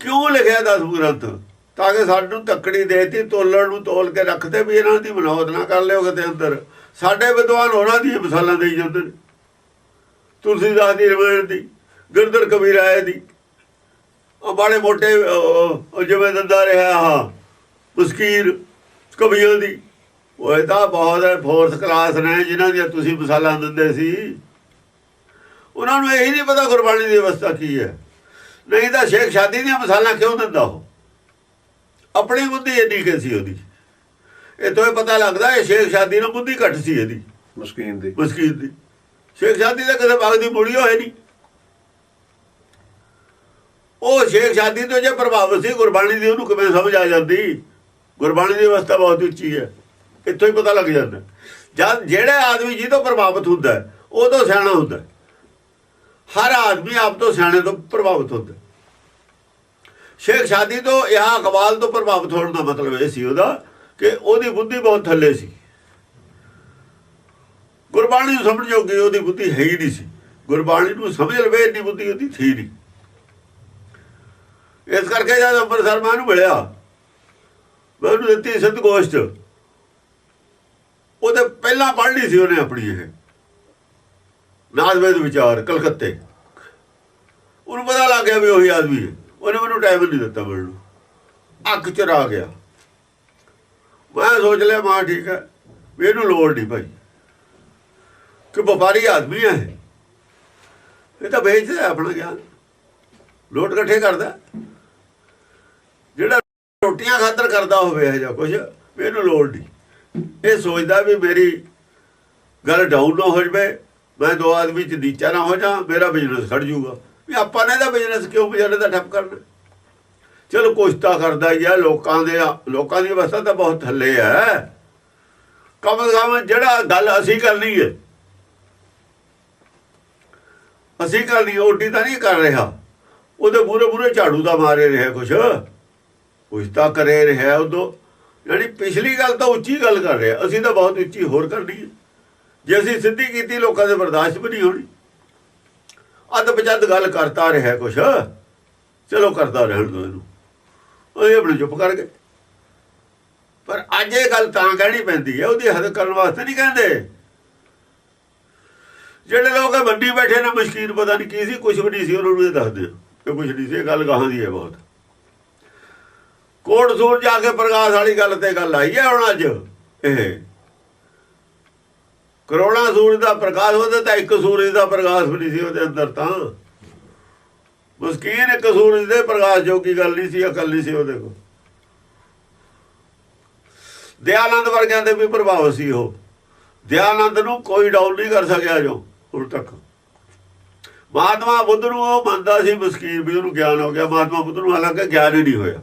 ਕਿਉਂ ਲਿਖਿਆ ਦਸ ਗ੍ਰੰਥ ਤਾਂ ਕਿ ਸਾਨੂੰ ਤੱਕੜੀ ਦੇਤੀ, ਤੋਲਣ ਨੂੰ ਤੋਲ ਕੇ ਰੱਖਦੇ ਵੀ ਇਹਨਾਂ ਦੀ ਮਨੌਤ ਨਾ ਕਰ ਲਿਓ ਕਿਤੇ ਅੰਦਰ। ਸਾਡੇ ਵਿਦਵਾਨ ਉਹਨਾਂ ਦੀ ਮਿਸਾਲਾਂ ਦੇਈ ਜਾਂਦੇ ਨੇ। ਤੁਲਸੀਦਾਸ ਦੀ ਰਮਾਇਣ ਦੀ ਗਿਰਦਰ ਕਬੀਰ ਆਏ ਦੀ। ਉਹ ਬਾੜੇ ਮੋਟੇ ਜਿਵੇਂ ਦੰਦਾ ਰਿਹਾ ਹਾਂ ਮੁਸਕੀਰ ਕਬੀਰ ਦੀ। ਉਹ ਇਹ ਤਾਂ ਬਹੁਤ ਫੋਰਥ ਕਲਾਸ ਨੇ ਜਿਨ੍ਹਾਂ ਦੀਆਂ ਤੁਸੀਂ ਮਿਸਾਲਾਂ ਦਿੰਦੇ ਸੀ। ਉਹਨਾਂ ਨੂੰ ਇਹੀ ਨਹੀਂ ਪਤਾ ਗੁਰਬਾਣੀ ਦੀ ਅਵਸਥਾ ਕੀ ਹੈ। ਨਹੀਂ ਤਾਂ ਸ਼ੇਖ ਸ਼ਾਦੀ ਦੀਆਂ ਮਿਸਾਲਾਂ ਕਿਉਂ ਦਿੰਦਾ ਉਹ? ਆਪਣੀ ਬੁੱਧੀ ਇੰਨੀ ਕਿ ਸੀ ਉਹਦੀ। ਇਹ ਤੋਂ ਪਤਾ ਲੱਗਦਾ ਇਹ ਸ਼ੇਖ ਸ਼ਾਦੀ ਨਾਲ ਬੁੱਧੀ ਘੱਟ ਸੀ ਇਹਦੀ। ਮਸਕੀਨ ਦੀ। ਮਸਕੀਨ ਦੀ। ਸ਼ੇਖ ਸ਼ਾਦੀ ਦਾ ਕਿਸੇ ਬਾਗ ਦੀ ਮੁੜੀ ਹੋਏ ਨਹੀਂ ਉਹ ਸ਼ੇਖ ਸ਼ਾਦੀ ਤੋਂ ਜੇ ਪ੍ਰਭਾਵਿਤ ਸੀ ਗੁਰਬਾਣੀ ਦੀ ਉਹਨੂੰ ਕਿਵੇਂ ਸਮਝ ਆ ਜਾਂਦੀ? ਗੁਰਬਾਣੀ ਦੀ ਅਵਸਥਾ ਬਹੁਤ ਉੱਚੀ ਹੈ। ਇੱਥੋਂ ਹੀ ਪਤਾ ਲੱਗ ਜਾਂਦਾ। ਜਦ ਜਿਹੜਾ ਆਦਮੀ ਜੀ ਤੋਂ ਪ੍ਰਭਾਵਿਤ ਹੁੰਦਾ ਉਹ ਤੋਂ ਸਿਆਣਾ ਹੁੰਦਾ। ਹਰ ਆਦਮੀ ਆਪ ਤੋਂ ਸਿਆਣੇ ਤੋਂ ਪ੍ਰਭਾਵਿਤ ਹੁੰਦਾ ਸ਼ੇਖ ਸ਼ਾਦੀ ਤੋਂ ਇਹ ਅਕਬਾਲ ਤੋਂ ਪ੍ਰਭਾਵਿਤ ਹੋਣ ਦਾ ਮਤਲਬ ਇਹ ਸੀ ਉਹਦਾ ਕਿ ਉਹਦੀ ਬੁੱਧੀ ਬਹੁਤ ਥੱਲੇ ਸੀ। ਗੁਰਬਾਣੀ ਨੂੰ ਸਮਝ ਜੋਗੀ ਉਹਦੀ ਬੁੱਧੀ ਹੈ ਹੀ ਨਹੀਂ ਸੀ। ਗੁਰਬਾਣੀ ਨੂੰ ਸਮਝ ਲਵੇ ਇੰਨੀ ਬੁੱਧੀ ਉਹਦੀ ਥੀ ਨਹੀਂ। ਇਸ ਕਰਕੇ ਜਦ ਅੰਮ੍ਰਿਤਸਰ ਮੈਂ ਉਹਨੂੰ ਮਿਲਿਆ, ਮੈਂ ਉਹਨੂੰ ਦਿੱਤੀ ਸਿੱਧ ਗੋਸ਼ਟ। ਉਹਦੇ ਪਹਿਲਾਂ ਪੜ੍ਹ ਲਈ ਸੀ ਉਹਨੇ ਆਪਣੀ ਇਹ। ਨਾਦਵੇਦ ਵਿਚਾਰ, ਕਲਕੱਤੇ। ਉਹਨੂੰ ਪਤਾ ਲੱਗ ਗਿਆ ਵੀ ਉਹੀ ਆਦਮੀ ਹੈ। ਉਹਨੇ ਮੈਨੂੰ ਟਾਈਮ ਨਹੀਂ ਦਿੱਤਾ ਮਿਲਣ ਨੂੰ। ਅੱਖ ਚਰਾ ਗਿਆ। ਮੈਂ ਸੋਚ ਲਿਆ, ਮਾਂ ਠੀਕ ਹੈ। ਵੀ ਇਹਨੂੰ ਲੋੜ ਨਹੀਂ ਭਾਈ। ਕਿ ਵਪਾਰੀ ਆਦਮੀ ਹੈ ਇਹ। ਤਾਂ ਵੇਚਦਾ ਆਪਣਾ ਗਿਆਨ। ਲੋਟ ਇਕੱਠੇ ਕਰਦਾ। ਜਿਹੜਾ ਰੋਟੀਆਂ ਖਾਤਰ ਕਰਦਾ ਹੋਵੇ ਇਹ ਜਾਂ ਕੁਝ ਇਹਨੂੰ ਲੋੜ ਨਹੀਂ। ਇਹ ਸੋਚਦਾ ਵੀ ਮੇਰੀ ਗੱਲ ਡਾਊਨ ਨਾ ਹੋ ਜਵੇ। ਮੈਂ ਦੋ ਆਦਮੀ ਚ ਨੀਚਾ ਨਾ ਹੋ ਜਾ, ਮੇਰਾ ਬਿਜ਼ਨਸ ਖੜ ਜੂਗਾ ਵੀ ਆਪਾਂ ਨੇ ਦਾ ਬਿਜ਼ਨਸ ਕਿਉਂ ਵਿਚਾਰੇ ਦਾ ਠੱਪ ਕਰਨਾ? ਚਲੋ ਕੁਛ ਤਾਂ ਕਰਦਾ ਹੀ ਆ, ਲੋਕਾਂ ਦੇ ਲੋਕਾਂ ਦੀ ਅਵਸਥਾ ਤਾਂ ਬਹੁਤ ਥੱਲੇ ਹੈ ਕਮ ਕਮ ਜਿਹੜਾ ਗੱਲ ਅਸੀਂ ਕਰਨੀ ਹੈ, ਅਸੀਂ ਕਰਨੀ ਓਟੀ ਤਾਂ ਨਹੀਂ ਕਰ ਰਿਹਾ। ਉਹਦੇ ਮੂਰੇ ਮੂਰੇ ਝਾੜੂ ਦਾ ਮਾਰੇ ਰਿਹਾ ਕੁਛ। ਕੁਛ ਤਾਂ ਕਰੇ ਰਿਹਾ ਉਦੋਂ। ਜਿਹੜੀ ਪਿਛਲੀ ਗੱਲ ਤਾਂ ਉੱਚੀ ਗੱਲ ਕਰ ਰਿਹਾ। ਅਸੀਂ ਤਾਂ ਬਹੁਤ ਉੱਚੀ ਹੋਰ ਕਰਨੀ ਹੈ। ਜੇ ਅਸੀਂ ਸਿੱਧੀ ਕੀਤੀ, ਲੋਕਾਂ ਦੇ ਬਰਦਾਸ਼ਤ ਵੀ ਨਹੀਂ ਹੋਣੀ। ਅੱਧ ਬਚੱਦ ਗੱਲ ਕਰਤਾ ਰਿਹਾ ਕੁਛ। ਚਲੋ ਕਰਦਾ ਰਹਿਣ ਦੋ ਇਹਨੂੰ ਉਹ ਇਹ ਆਪਣੇ ਚੁੱਪ ਕਰ ਗਏ। ਪਰ ਅੱਜ ਇਹ ਗੱਲ ਤਾਂ ਕਹਿਣੀ ਪੈਂਦੀ ਹੈ, ਉਹਦੀ ਹੱਦ ਕਰਨ ਵਾਸਤੇ ਨਹੀਂ ਕਹਿੰਦੇ। ਜਿਹੜੇ ਲੋਕ ਇਹ ਮੰਡੀ ਬੈਠੇ ਨੇ, ਮਸ਼ਕੀਨ ਪਤਾ ਨਹੀਂ ਕੀ ਸੀ ਕੁਝ ਵੀ ਨਹੀਂ ਸੀ, ਉਹਨਾਂ ਨੂੰ ਇਹ ਦੱਸਦੇ ਕਿ ਕੁਝ ਨਹੀਂ ਸੀ, ਇਹ ਗੱਲ ਗਾਹਾਂ ਦੀ ਹੈ ਬਹੁਤ। ਕੋਟ ਸੂਰ ਜਾ ਕੇ ਪ੍ਰਕਾਸ਼ ਵਾਲੀ ਗੱਲ ਤੇ ਗੱਲ ਆਈ ਹੈ ਹੁਣ ਅੱਜ ਇਹ। ਕਰੋੜਾਂ ਸੂਰਜ ਦਾ ਪ੍ਰਕਾਸ਼ ਉਹਦੇ ਤਾਂ ਇੱਕ ਸੂਰਜ ਦਾ ਪ੍ਰਕਾਸ਼ ਵੀ ਨਹੀਂ ਸੀ ਉਹਦੇ ਅੰਦਰ ਤਾਂ। ਮਸਕੀਨ ਇੱਕ ਸੂਰਜ ਦੇ ਪ੍ਰਕਾਸ਼ ਜੋਗੀ ਗੱਲ ਨਹੀਂ ਸੀ, ਅਕਲ ਨਹੀਂ ਸੀ ਉਹਦੇ ਕੋਲ। ਦਿਆਨੰਦ ਵਰਗਿਆਂ ਦੇ ਵੀ ਪ੍ਰਭਾਵ ਸੀ ਉਹ। ਦਿਆਨੰਦ ਨੂੰ ਕੋਈ ਡਾਊਨ ਨਹੀਂ ਕਰ ਸਕਿਆ ਜੋ, ਹੁਣ ਤੱਕ। ਮਹਾਤਮਾ ਬੁੱਧ ਨੂੰ ਉਹ ਮੰਨਦਾ ਸੀ ਮਸਕੀਨ ਵੀ ਉਹਨੂੰ ਗਿਆਨ ਹੋ ਗਿਆ। ਮਹਾਤਮਾ ਬੁੱਧ ਨੂੰ ਹਾਲਾਂਕਿ ਗਿਆਨ ਹੀ ਨਹੀਂ ਹੋਇਆ।